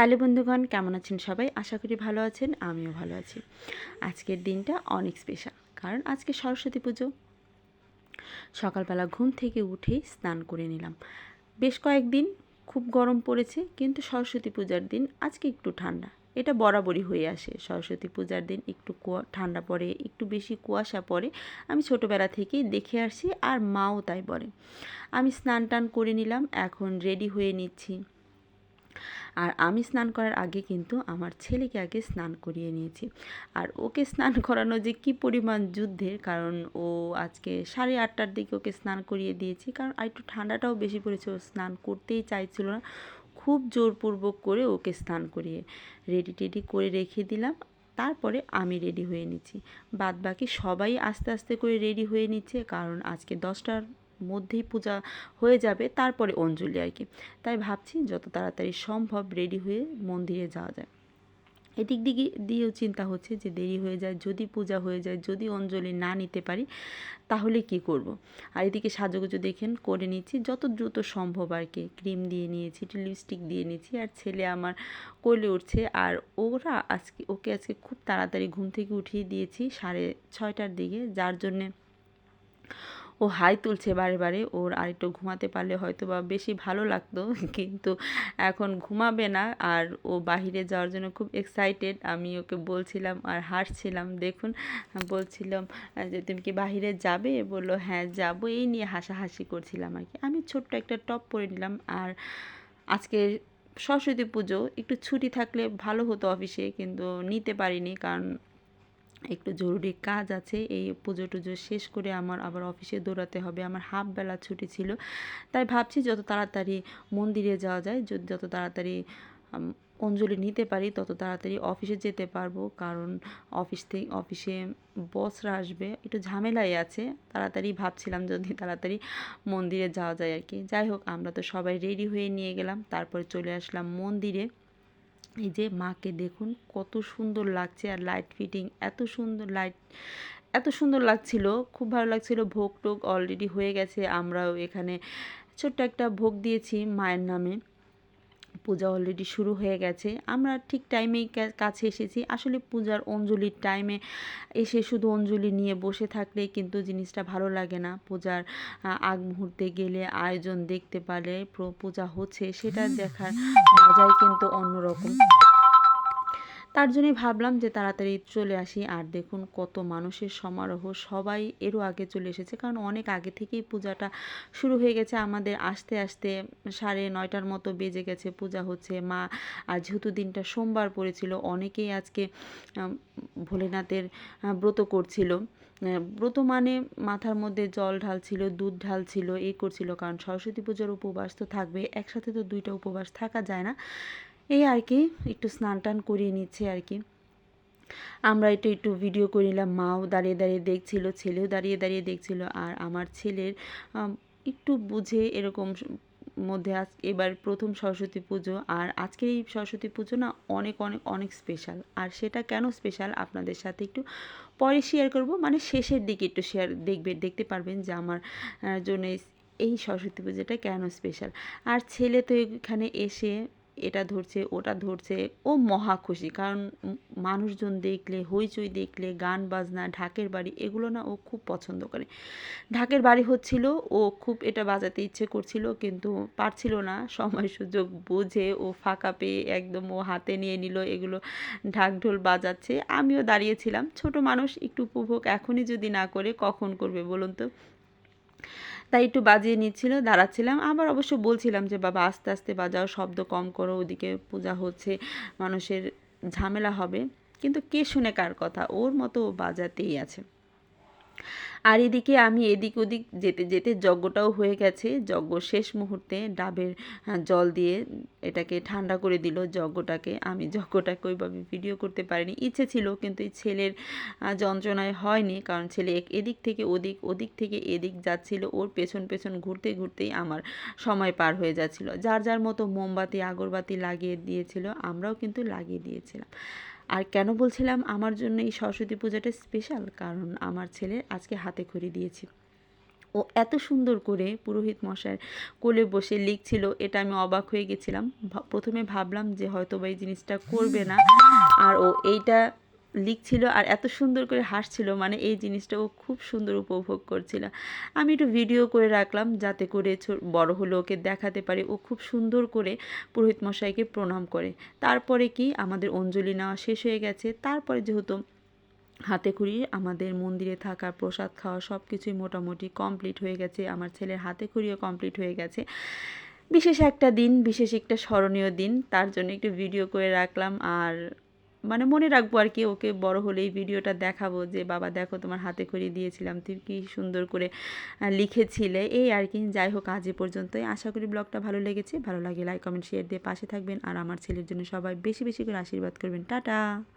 Hello বন্ধুগণ, কেমন আছেন সবাই? আশা করি ভালো আছেন, আমিও ভালো আছি। আজকের দিনটা অনেক স্পেশাল কারণ আজকে সরস্বতী পুজো। সকালবেলা ঘুম থেকে উঠেই স্নান করে নিলাম। বেশ কয়েকদিন খুব গরম পড়েছে, কিন্তু সরস্বতী পূজার দিন আজকে একটু ঠান্ডা। এটা বরাবরই হয়ে আসে। সরস্বতী পূজার দিন একটু কুয়া ঠান্ডা পড়ে, একটু বেশি কুয়াশা পড়ে। আমি ছোটোবেলা থেকেই দেখে আসছি আর মাও তাই বলে। আমি স্নান টান করে নিলাম, এখন রেডি হয়ে নিচ্ছি। আর আমি স্নান করার আগে কিন্তু আমার ছেলেকে আগে স্নান করিয়ে নিয়েছি। আর ওকে স্নান করানো যে কি পরিমাণ যুদ্ধের, কারণ ও আজকে সাড়ে আটটার দিকে ওকে স্নান করিয়ে দিয়েছি। কারণ আর একটু ঠান্ডাটাও বেশি পড়েছে, ও স্নান করতেই চাইছিল না। খুব জোরপূর্বক করে ওকে স্নান করিয়ে রেডি টেডি করে রেখে দিলাম। তারপরে আমি রেডি হয়ে নিচ্ছি। বাদ বাকি সবাই আস্তে আস্তে করে রেডি হয়ে নিচ্ছে, কারণ আজকে দশটার মধ্যেই পূজা হয়ে যাবে, তারপরে অঞ্জলি আর কি। তাই ভাবছি যত তাড়াতাড়ি সম্ভব রেডি হয়ে মন্দিরে যাওয়া যায় এদিক দিকে দিয়েও চিন্তা হচ্ছে যে দেরি হয়ে যায়, যদি পূজা হয়ে যায়, যদি অঞ্জলি না নিতে পারি, তাহলে কি করব। আর এদিকে সাজুগুজু দেখেন, করে নিচ্ছি, যত দ্রুত সম্ভব আর কি। ক্রিম দিয়ে নিয়েছি লিপস্টিক দিয়ে নিয়েছি আর ছেলে আমার কোলে উঠছে, আর ওরা আজকে, ওকে আজকে খুব তাড়াতাড়ি ঘুম থেকে উঠিয়ে দিয়েছি সাড়ে ছয়টার দিকে, যার জন্যে ও হাই তুলছে বারে বারে, ওর আর একটু ঘুমাতে পারলে হয়তো বা বেশি ভালো লাগতো, কিন্তু এখন ঘুমাবে না আর ও বাহিরে যাওয়ার জন্য খুব এক্সাইটেড আমি ওকে বলছিলাম আর হাসছিলাম, দেখুন, বলছিলাম যে তুমি কি বাহিরে যাবে? বলল হ্যাঁ যাব। এই নিয়ে হাসাহাসি করছিলাম আর কি। আমি ছোট্ট একটা টপ পরে নিলাম আর আজকে সরস্বতী পুজো, একটু ছুটি থাকলে ভালো হতো অফিসে, কিন্তু নিতে পারিনি কারণ একটু জরুরি কাজ আছে, এই পুজো টুজো শেষ করে আমার আবার অফিসে দৌড়াতে হবে। আমার হাফ বেলা ছুটি ছিল, তাই ভাবছি যত তাড়াতাড়ি মন্দিরে যাওয়া যায়, যত তাড়াতাড়ি অঞ্জলি নিতে পারি, তত তাড়াতাড়ি অফিসে যেতে পারব। কারণ অফিস থেকে অফিসে বসরা আসবে, একটু ঝামেলাই আছে। তাড়াতাড়ি ভাবছিলাম যদি তাড়াতাড়ি মন্দিরে যাওয়া যায় আর কি। যাই হোক, আমরা তো সবাই রেডি হয়ে নিয়ে গেলাম, তারপরে চলে আসলাম মন্দিরে। এই যে মাকে দেখুন, কত সুন্দর লাগছে আর লাইট ফিটিং এত সুন্দর লাইট এত সুন্দর লাগছিল, খুব ভালো লাগছিল ভোগ টোগ অলরেডি হয়ে গেছে, আমরাও এখানে ছোট্ট একটা ভোগ দিয়েছি মায়ের নামে। পূজা অলরেডি শুরু হয়ে গেছে। আমরা ঠিক টাইমেই কাছে এসেছি। আসলে পূজার অঞ্জলির টাইমে এসে শুধু অঞ্জলি নিয়ে বসে থাকলে কিন্তু জিনিসটা ভালো লাগে না। পূজার আগ মুহূর্তে গেলে আয়োজন দেখতে পারলে পূজা হচ্ছে, সেটা দেখার মজাই কিন্তু অন্যরকম। তার জন্যই ভাবলাম যে তাড়াতাড়ি চলে আসি। আর দেখুন কত মানুষের সমারোহ, সবাই এরও আগে চলে এসেছে। কারণ অনেক আগে থেকেই পূজাটা শুরু হয়ে গেছে। আমাদের আসতে আসতে সাড়ে নয়টার মতো বেজে গেছে, পূজা হচ্ছে। মা, আর যেহেতু দিনটা সোমবার পড়েছিল, অনেকেই আজকে ভোলেনাথের ব্রত করছিল। ব্রত মানে মাথার মধ্যে জল ঢালছিল, দুধ ঢালছিল, এই করছিল। কারণ সরস্বতী পুজোর উপবাস তো থাকবে। একসাথে তো দুইটা উপবাস থাকা যায় না। এই আর কি, একটু স্নান টান করিয়ে নিচ্ছে আর কি। আমরা একটু একটু ভিডিও করে নিলাম, মাও দাঁড়িয়ে দাঁড়িয়ে দেখছিল, ছেলেও দাঁড়িয়ে দাঁড়িয়ে দেখছিল, আর আমার ছেলের একটু বুঝে এরকম মধ্যে আজ, এবার প্রথম সরস্বতী পুজো, আর আজকের এই সরস্বতী পুজো না অনেক অনেক অনেক স্পেশাল আর সেটা কেন স্পেশাল আপনাদের সাথে একটু পরে শেয়ার করব মানে শেষের দিকে একটু শেয়ার দেখবে, দেখতে পারবেন যে আমার জন্য এই সরস্বতী পুজোটা কেন স্পেশাল আর ছেলে তো এখানে এসে এটা ধরছে, ওটা ধরছে। ও মহা খুশি, কারণ মানুষজন দেখলে, হইচই দেখলে, গান, বাজনা, ঢাকের বাড়ি, এগুলো না ও খুব পছন্দ করে। ঢাকের বাড়ি হচ্ছিল, ও খুব এটা বাজাতে ইচ্ছে করছিল, কিন্তু পারছিল না। সময় সুযোগ বুঝে ও ফাঁকা পেয়ে একদম ও হাতে নিয়ে নিল, এগুলো ঢাক ঢোল বাজাচ্ছে। আমিও দাঁড়িয়েছিলাম। ছোট মানুষ, একটু উপভোগ এখনই যদি না করে, কখন করবে বলুন তো? তাই একটু বাজিয়ে নিচ্ছিল, দাঁড়াচ্ছিলাম। আবার অবশ্য বলছিলাম যে, বাবা, আস্তে আস্তে বাজাও, শব্দ কম করো, ওদিকে পূজা হচ্ছে, মানুষের ঝামেলা হবে। কিন্তু কে শুনে কার কথা? ওর মতো বাজাতেই আছে। আর এদিকে আমি এদিক ওদিক যেতে যেতে যজ্ঞটাও হয়ে গেছে। যজ্ঞ শেষ মুহূর্তে ডাবের জল দিয়ে এটাকে ঠান্ডা করে দিল যজ্ঞটাকে। আমি যজ্ঞটাকে ওইভাবে ভিডিও করতে পারিনি। ইচ্ছে ছিল কিন্তু এই ছেলের যন্ত্রণায় হয়নি কারণ ছেলে এদিক থেকে ওদিক ওদিক থেকে এদিক যাচ্ছিল। ওর পেছন পেছন ঘুরতে ঘুরতেই আমার সময় পার হয়ে যাচ্ছিল। যার যার মতো মোমবাতি, আগরবাতি লাগিয়ে দিয়েছিল। আমরাও কিন্তু লাগিয়ে দিয়েছিলাম। আর কেন বলছিলাম আমার জন্য এই সরস্বতী পূজাটা স্পেশাল কারণ আমার ছেলের আজকে হাতে খড়ি দিয়েছি। ও এত সুন্দর করে পুরোহিত মশাইয়ের কোলে বসে লিখছিল, এটা আমি অবাক হয়ে গেছিলাম। প্রথমে ভাবলাম যে হয়তো বা এই জিনিসটা করবে না। আর ও এইটা লিখছিল আর এত সুন্দর করে হাসছিল মানে এই জিনিসটা ও খুব সুন্দর উপভোগ করছিল। আমি একটু ভিডিও করে রাখলাম যাতে করে বড় হলো ওকে দেখাতে পারি। ও খুব সুন্দর করে পুরোহিত মশাইকে প্রণাম করে। তারপরে কি? আমাদের অঞ্জলি নেওয়া শেষ হয়ে গেছে। তারপরে যেহেতু হাতে খড়ি, আমাদের মন্দিরে থাকা, প্রসাদ খাওয়া সব কিছুই মোটামুটি কমপ্লিট হয়ে গেছে। আমার ছেলের হাতে খড়িও কমপ্লিট হয়ে গেছে। বিশেষ একটা দিন, বিশেষ একটা স্মরণীয় দিন। তার জন্য একটু ভিডিও করে রাখলাম। আর মানে মনে রাখব আর কি, ওকে বড় হলে এই ভিডিওটা দেখাবো যে, বাবা, দেখো তোমার হাতে করে দিয়েছিলাম তুমি কি সুন্দর করে লিখেছিলে। এই আর কি, যাই হোক, আজ এ পর্যন্তই। আশা করি ব্লগটা ভালো লেগেছে। ভালো লাগে লাইক কমেন্ট শেয়ার দিয়ে পাশে থাকবেন। আর আমার ছেলের জন্য সবাই বেশি বেশি করে আশীর্বাদ করবেন। টাটা!